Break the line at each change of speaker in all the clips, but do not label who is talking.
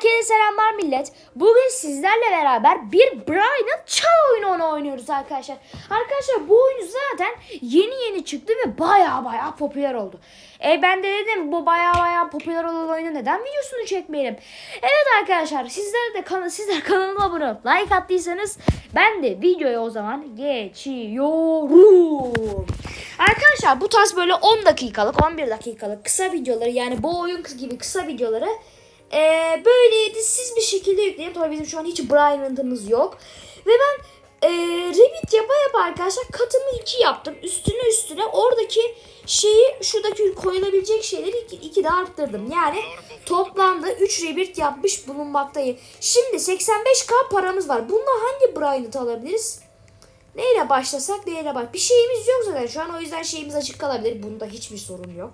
Herkese selamlar millet. Bugün sizlerle beraber bir Brian'ın çal oyunu oynuyoruz arkadaşlar. Arkadaşlar bu oyun zaten yeni yeni çıktı ve baya baya popüler oldu. E ben de dedim bu baya baya popüler olan oyunu neden videosunu çekmeyelim. Evet arkadaşlar sizler de kanal sizler kanalıma abone olup like attıysanız ben de videoya o zaman geçiyorum. Arkadaşlar bu tarz böyle 10 dakikalık 11 dakikalık kısa videoları yani bu oyun gibi kısa videoları ee, böyle siz bir şekilde yükleyeyim. Tabii bizim şu an hiç Brian'ımız yok. Ve ben e, Revit yapa yapa arkadaşlar katımı 2 yaptım. Üstüne üstüne oradaki şeyi şuradaki koyulabilecek şeyleri 2 iki, de arttırdım. Yani toplamda 3 Revit yapmış bulunmaktayım. Şimdi 85k paramız var. Bunda hangi Brian'ı alabiliriz? Neyle başlasak neyle baş? Bir şeyimiz yok zaten. Şu an o yüzden şeyimiz açık kalabilir. Bunda hiçbir sorun yok.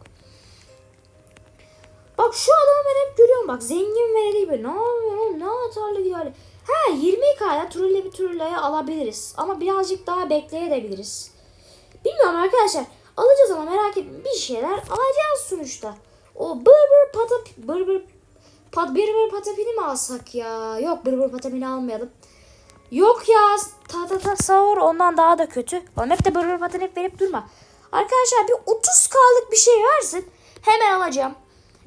Bak şu adamı ben hep görüyorum bak zengin ve değil böyle ne yapıyor ne atarlı gidiyor. Ha 20k'ya Trulle bir Trulle'ye alabiliriz ama birazcık daha bekleyebiliriz. Bilmiyorum arkadaşlar alacağız ama merak etmeyin bir şeyler alacağız sonuçta. O bır bır patap bır bır pat bir bır patapini mi alsak ya? Yok bır bır patapini almayalım. Yok ya ta ta ta sahur ondan daha da kötü. Oğlum hep de bır bır patapini hep verip durma. Arkadaşlar bir 30k'lık bir şey versin. Hemen alacağım.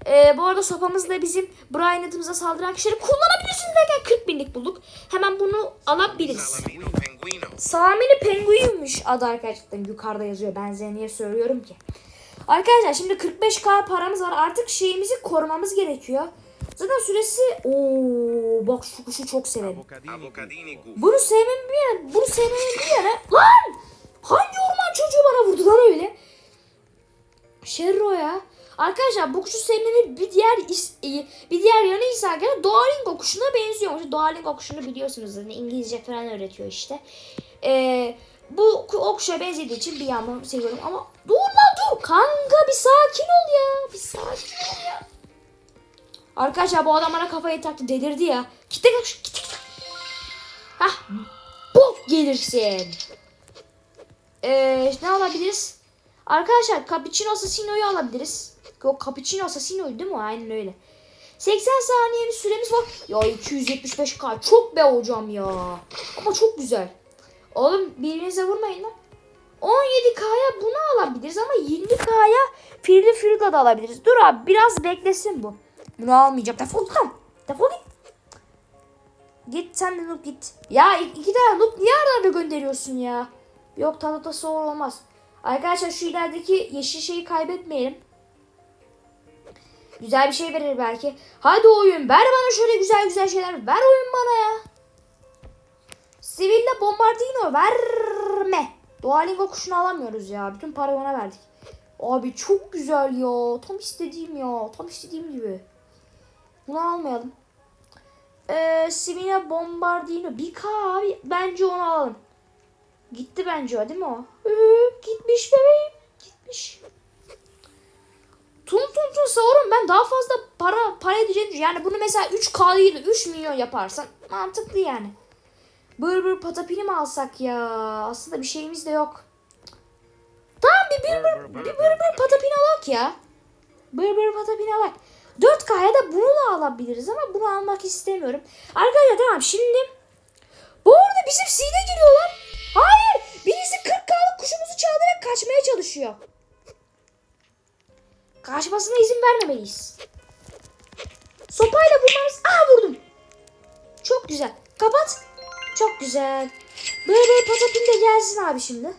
Ee, bu arada sopamızla bizim Brian adımıza saldıran kişileri kullanabilirsiniz derken 40 binlik bulduk. Hemen bunu alabiliriz. Samini Penguin'miş adı arkadaşlar. Yukarıda yazıyor. Ben niye söylüyorum ki. Arkadaşlar şimdi 45k paramız var. Artık şeyimizi korumamız gerekiyor. Zaten süresi... Oo bak şu kuşu çok severim. Bunu sevmem bir yana, bunu sevmemin bir yana. Lan! Hangi orman çocuğu bana vurdu lan öyle? Şerro ya. Arkadaşlar bu kuşu sevmemin bir diğer e, bir diğer yanı ise arkadaşlar Duolingo kuşuna benziyormuş. Duolingo kuşunu biliyorsunuz zaten İngilizce falan öğretiyor işte. Ee, bu o kuşa benzediği için bir yandan seviyorum ama dur lan dur kanka bir sakin ol ya. Bir sakin ol ya. Arkadaşlar bu adam bana kafayı taktı delirdi ya. Kitle kitle kitle. Hah bok gelirsin. Ee, ne alabiliriz? Arkadaşlar Cappuccino Assassino'yu alabiliriz. Yok Cappuccino Assassino'yu değil mi? Aynen öyle. 80 saniye bir süremiz var. Ya 275k çok be hocam ya. Ama çok güzel. Oğlum birbirinize vurmayın lan. 17k'ya bunu alabiliriz ama 20k'ya Firli Firga da alabiliriz. Dur abi biraz beklesin bu. Bunu almayacağım. Defol lan. Defol git. Git sen de Noob git. Ya iki tane Noob niye arada gönderiyorsun ya? Yok Talat'a soğur olmaz. Arkadaşlar şu ilerideki yeşil şeyi kaybetmeyelim. Güzel bir şey verir belki. Hadi oyun ver bana şöyle güzel güzel şeyler. Ver oyun bana ya. Sivilla Bombardino verme. Duolingo kuşunu alamıyoruz ya. Bütün parayı ona verdik. Abi çok güzel ya. Tam istediğim ya. Tam istediğim gibi. Bunu almayalım. Ee, Sivilla Bombardino. 1K abi. Bence onu alalım. Gitti bence o değil mi o? Gitmiş bebeğim. Gitmiş. Tun tun tun savurum ben daha fazla para para edeceğim. Yani bunu mesela 3K'yı da 3 milyon yaparsan mantıklı yani. Bır bır patapini mi alsak ya? Aslında bir şeyimiz de yok. Tamam bir bir bır, bir bır bır patapini alak ya. Bır bır patapini alak. 4K'ya da bunu da alabiliriz ama bunu almak istemiyorum. Arkadaşlar tamam şimdi bu arada bizim C'de giriyorlar. Hayır! Birisi 40K'lık kuşumuzu çaldırarak kaçmaya çalışıyor. Kaçmasına izin vermemeliyiz. Sopayla vurmanız... Aa vurdum. Çok güzel. Kapat. Çok güzel. Böyle patapin de gelsin abi şimdi.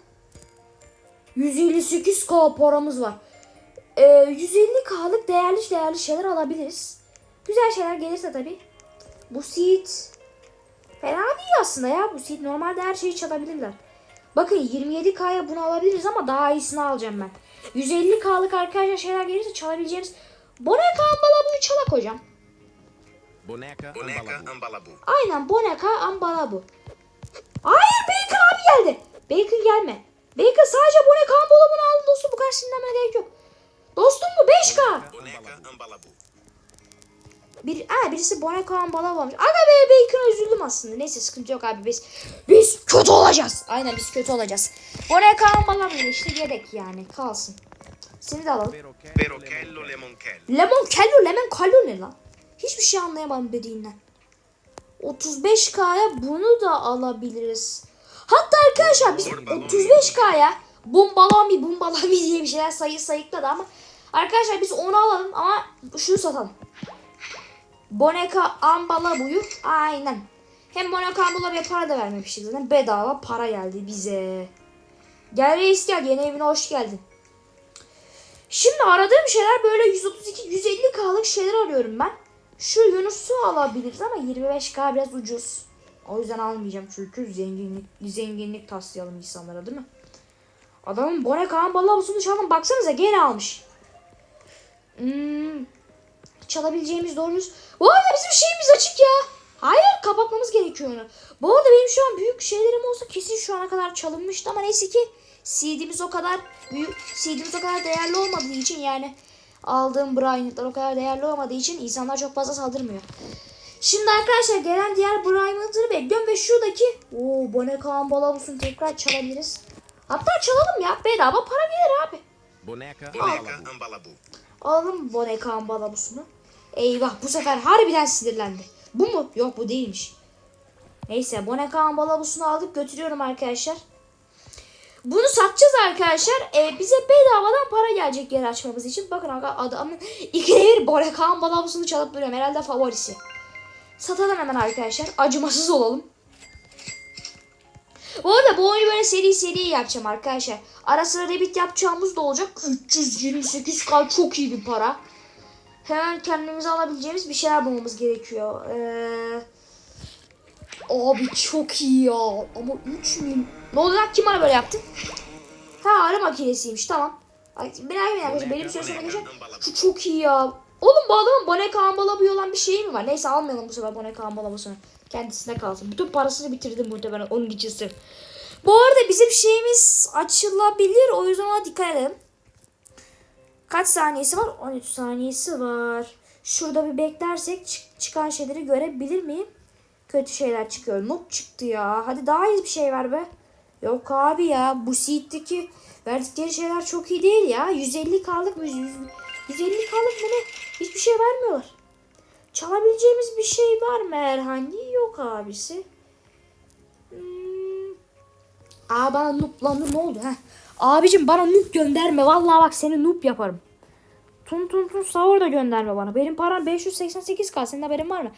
158k paramız var. Ee, 150k'lık değerli değerli şeyler alabiliriz. Güzel şeyler gelirse tabii. Bu seed Fena değil aslında ya bu seed. Normalde her şeyi çalabilirler. Bakın 27K'ya bunu alabiliriz ama daha iyisini alacağım ben. 150K'lık arkadaşlar şeyler gelirse çalabileceğimiz Boneka Ambalabu'yu çalak hocam.
Boneca,
Boneca
Ambalabu.
Aynen Boneka Ambalabu. Hayır Bacon abi geldi. Bacon gelme. Bacon sadece Boneka Ambalabu'nu aldı dostum. Bu kadar sinirlenmeye gerek yok. Dostum bu 5K.
Boneca Ambalabu.
Bir, ha, birisi Boneka Ambalabu almış. Aga be Bacon'a üzüldüm aslında. Neyse sıkıntı yok abi biz. Biz kötü olacağız. Aynen biz kötü olacağız. Boneka Ambalabu işte yedek yani kalsın. Seni de alalım.
Perochello Lemoncello.
Lemon kello lemon kallo ne lan? Hiçbir şey anlayamadım dediğinden. 35K'ya bunu da alabiliriz. Hatta arkadaşlar biz 35K'ya Bumbalami Bumbalami diye bir şeyler sayı sayıkladı ama arkadaşlar biz onu alalım ama şunu satalım. Boneka Ambalabu'yu aynen. Hem Boneka Ambalabu'ya para da vermemiştik zaten. Bedava para geldi bize. Gel reis gel yeni evine hoş geldin. Şimdi aradığım şeyler böyle 132-150K'lık şeyler arıyorum ben. Şu Yunus'u alabiliriz ama 25K biraz ucuz. O yüzden almayacağım çünkü zenginlik zenginlik taslayalım insanlara değil mi? Adamın Bone Kaan balabusunu çaldım baksanıza gene almış. Hmm, çalabileceğimiz doğru düz- Bu arada bizim şeyimiz açık ya. Hayır kapatmamız gerekiyor onu. Bu arada benim şu an büyük şeylerim olsa kesin şu ana kadar çalınmıştı ama neyse ki CD'miz o kadar büyük, CD'miz o kadar değerli olmadığı için yani aldığım Brian'lar o kadar değerli olmadığı için insanlar çok fazla saldırmıyor. Şimdi arkadaşlar gelen diğer Brian'ları bekliyorum ve şuradaki o Bone Kaan tekrar çalabiliriz. Hatta çalalım ya bedava para gelir abi.
Ambalabu.
Alalım Bone Kaan balabusunu. Eyvah bu sefer harbiden sinirlendi. Bu mu? Yok bu değilmiş. Neyse Bone Kaan balabusunu aldık götürüyorum arkadaşlar. Bunu satacağız arkadaşlar. Ee, bize bedavadan para gelecek yer açmamız için. Bakın adamın ikide bir Bone Kaan balabusunu çalıp duruyorum. Herhalde favorisi. Satalım hemen arkadaşlar. Acımasız olalım. Bu arada bu oyunu böyle seri seri yapacağım arkadaşlar. Ara sıra debit yapacağımız da olacak. 328k çok iyi bir para. Hemen kendimize alabileceğimiz bir şeyler bulmamız gerekiyor. Ee, abi çok iyi ya. Ama 3000. Ne oldu lan? Kim bana böyle yaptı? Ha arı makinesiymiş tamam. Merak etmeyin benim
Boneca
geçecek.
Ambalabu.
Şu çok iyi ya. Oğlum bu adamın Boneka Ambalabu'yu olan bir şeyi mi var? Neyse almayalım bu sefer Boneka Ambalabu'sunu. Kendisine kalsın. Bütün parasını bitirdim muhtemelen onun için sırf. Bu arada bizim şeyimiz açılabilir. O yüzden ona dikkat edelim. Kaç saniyesi var? 13 saniyesi var. Şurada bir beklersek çık- çıkan şeyleri görebilir miyim? Kötü şeyler çıkıyor. Noob çıktı ya. Hadi daha iyi bir şey ver be. Yok abi ya. Bu seed'deki verdikleri şeyler çok iyi değil ya. 150 kaldık mı? 100, 150 kaldık mı ne? Hiçbir şey vermiyorlar. Çalabileceğimiz bir şey var mı herhangi? Yok abisi. Hmm. Aa bana noob lan dur, ne oldu? Heh. Abicim bana noob gönderme. Vallahi bak seni noob yaparım. Tun tun tun sahur da gönderme bana. Benim param 588k. Senin haberin var mı?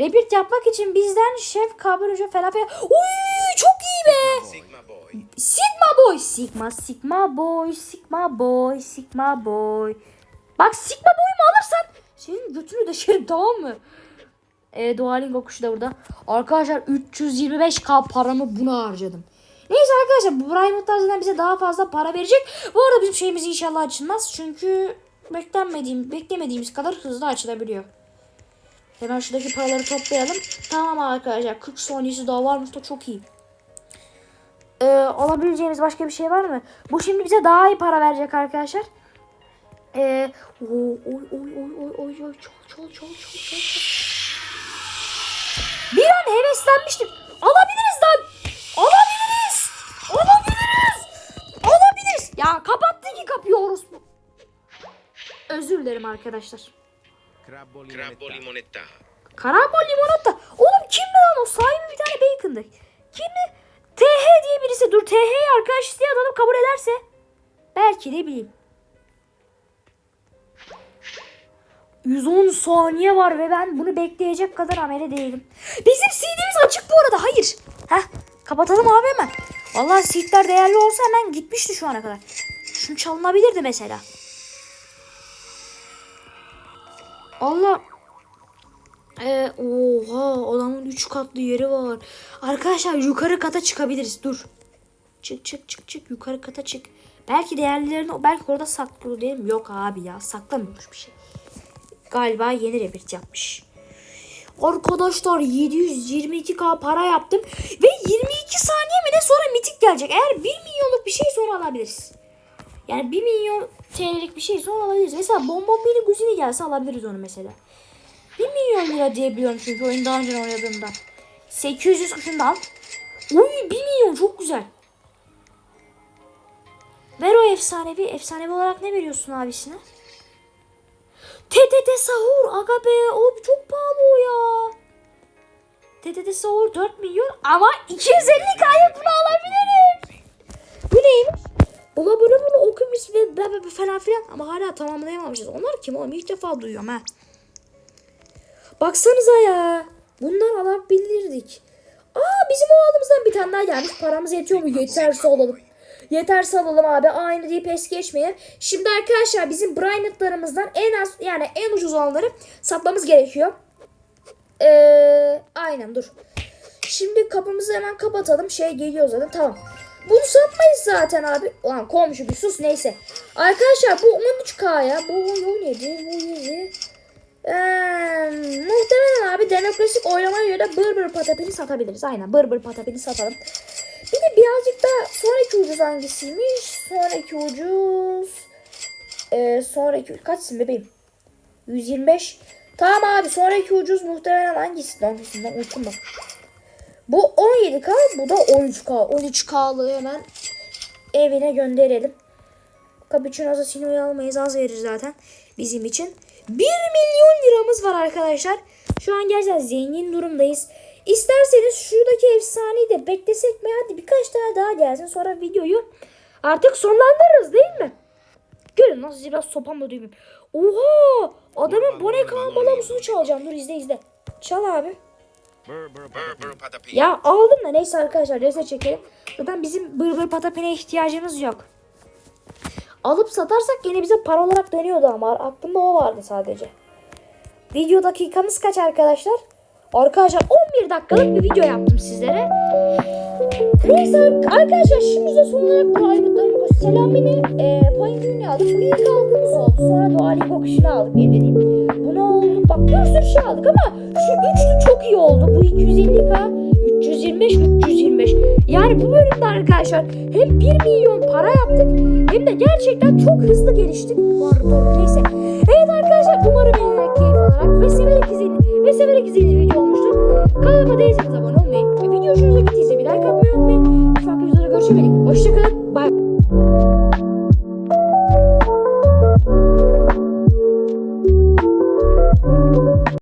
Rebirth yapmak için bizden şef kabarıcı falan filan. Uy çok iyi be.
Sigma Boy.
Sigma boy. Sigma sigma boy. Sigma boy. Sigma boy. Bak sigma boy mu alırsan senin götünü deşerim tamam mı? E, Duolingo kuşu da burada. Arkadaşlar 325k paramı buna harcadım. Neyse arkadaşlar Brian tarzından bize daha fazla para verecek. Bu arada bizim şeyimiz inşallah açılmaz. Çünkü beklenmediğim, beklemediğimiz kadar hızlı açılabiliyor. Hemen şuradaki paraları toplayalım. Tamam arkadaşlar 40 sonrası daha varmış da çok iyi. Ee, alabileceğimiz başka bir şey var mı? Bu şimdi bize daha iyi para verecek arkadaşlar. Ee, oy oy oy oy oy oy çol çol çol çol. çol. Bir an heveslenmiştim. Alabiliriz. Dilerim arkadaşlar.
Crabbo limonetta.
Limonetta.
Karambol limonata. Oğlum kimdi lan o? Sahibi bir tane bacon'dı. Kimdi? TH diye birisi. Dur TH'yi arkadaş isteyen adam kabul ederse. Belki de bileyim. 110 saniye var ve ben bunu bekleyecek kadar amele değilim. Bizim CD'miz açık bu arada. Hayır. Heh, kapatalım abi hemen. Vallahi seedler değerli olsa hemen gitmişti şu ana kadar. Şunu çalınabilirdi mesela. Allah ee, oha adamın 3 katlı yeri var. Arkadaşlar yukarı kata çıkabiliriz. Dur. Çık çık çık çık yukarı kata çık. Belki değerlilerini belki orada saklıyor değil mi? Yok abi ya saklamıyormuş bir şey. Galiba yeni rebirth yapmış. Arkadaşlar 722k para yaptım ve 22 saniye mi ne sonra mitik gelecek. Eğer 1 milyonluk bir şey sonra alabiliriz. Yani 1 milyon TL'lik bir şey sonra alabiliriz. Mesela Bonbon Guzini gelse alabiliriz onu mesela. 1 milyon lira diye biliyorum çünkü oyunu daha önce oynadığımda. 800 kuşundan. Uy 1 milyon çok güzel. Ver o efsanevi. Efsanevi olarak ne veriyorsun abisine? TTT sahur aga be o çok pahalı o ya. TTT sahur 4 milyon ama 250 kaya bunu alabilirim. Bu neymiş? Bula bula okumuş ve bla falan filan ama hala tamamlayamamışız. Onlar kim oğlum ilk defa duyuyorum ha. Baksanıza ya. Bunlar alabilirdik. Aa bizim o aldığımızdan bir tane daha gelmiş. Paramız yetiyor mu? Yeterse alalım. Yeterse alalım abi. Aynı deyip es geçmeyelim. Şimdi arkadaşlar bizim Brynet'larımızdan en az yani en ucuz olanları satmamız gerekiyor. Ee, aynen dur. Şimdi kapımızı hemen kapatalım. Şey geliyor zaten tamam. Bunu satmayız zaten abi. Ulan komşu bir sus neyse. Arkadaşlar bu 13K'ya. Bu, bu neydi? Bu neydi? Ee, muhtemelen abi demokrasik oylamaya göre bır bır patapini satabiliriz. Aynen bır bır patapini satalım. Bir de birazcık da sonraki ucuz hangisiymiş? Sonraki ucuz. Ee, sonraki kaçsın bebeğim? 125. Tamam abi sonraki ucuz muhtemelen hangisi? Hangisinden unuttum bak. Bu 17K bu da 13K. 13K'lı hemen evine gönderelim. Cappuccino Assassino'yu almayız az verir zaten bizim için. 1 milyon liramız var arkadaşlar. Şu an gerçekten zengin durumdayız. İsterseniz şuradaki efsaneyi de beklesek mi? Hadi birkaç tane daha gelsin. Sonra videoyu artık sonlandırırız değil mi? Görün nasıl biraz sopamla düğümüm. Oha! Adamın bone kaan balamusunu çalacağım. Dur izle izle. Çal abi. Ya aldım da neyse arkadaşlar reset çekelim. Zaten bizim bır bır patapine ihtiyacımız yok. Alıp satarsak yine bize para olarak dönüyordu ama aklımda o vardı sadece. Video dakikamız kaç arkadaşlar? Arkadaşlar 11 dakikalık bir video yaptım sizlere. Neyse arkadaşlar şimdi de son olarak Private'ların Selamini e, Point aldık. Bu ilk aldığımız oldu. Sonra Doğal Okuşu'nu aldık benim dediğim. Bunu aldık. Bak bir sürü şey aldık ama şu üçlü çok iyi oldu. Bu 250k 325 325. Yani bu bölümde arkadaşlar hem 1 milyon para yaptık hem de gerçekten çok hızlı geliştik. Pardon neyse. Evet arkadaşlar umarım eğlenerek alarak ve severek izlediğiniz ve severek izlediğiniz video olmuştur. Kanalıma değilseniz abone olmayı ve video hoşunuza gittiyse bir like atmayı unutmayın. Farklı videoda görüşemedik. Hoşçakalın. Bye.